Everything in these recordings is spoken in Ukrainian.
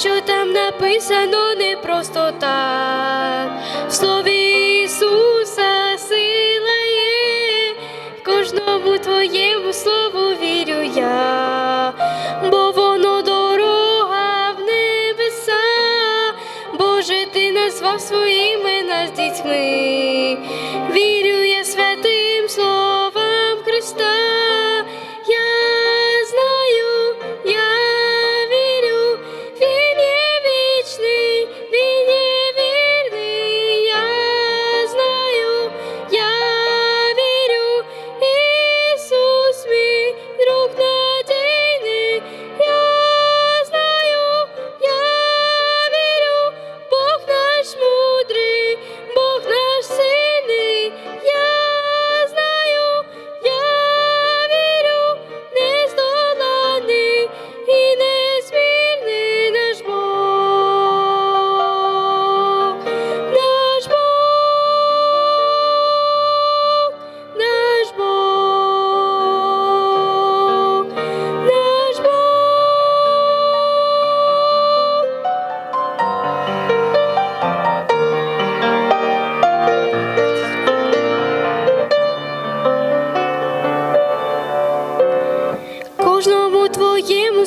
що там написано не просто так. В слові Ісуса сила є, кожному твоєму слову вірю я, бо воно дорога в небеса. Боже, ти назвав своїми нас дітьми. Вірю я святим словам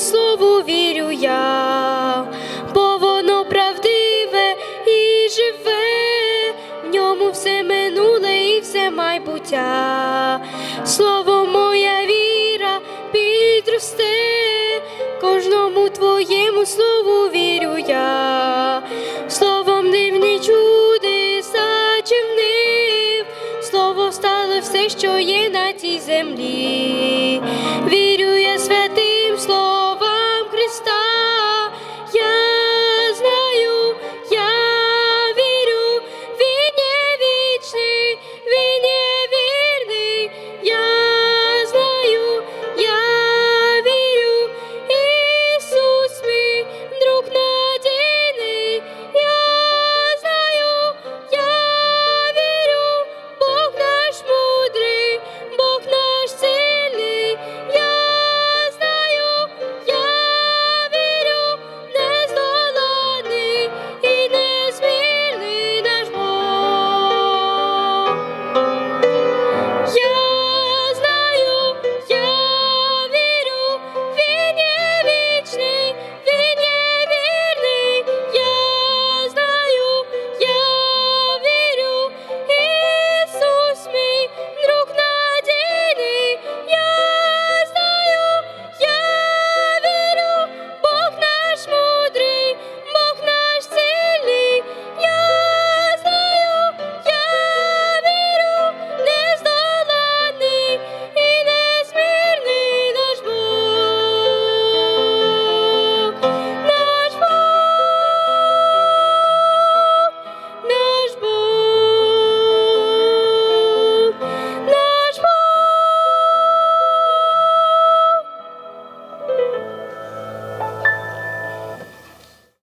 слову вірю я, бо воно правдиве і живе, в ньому все минуле і все майбуття. Слово моя віра підросте, кожному твоєму слову вірю я, словом дивні чудеса чинив, слово стало все, що є на цій землі.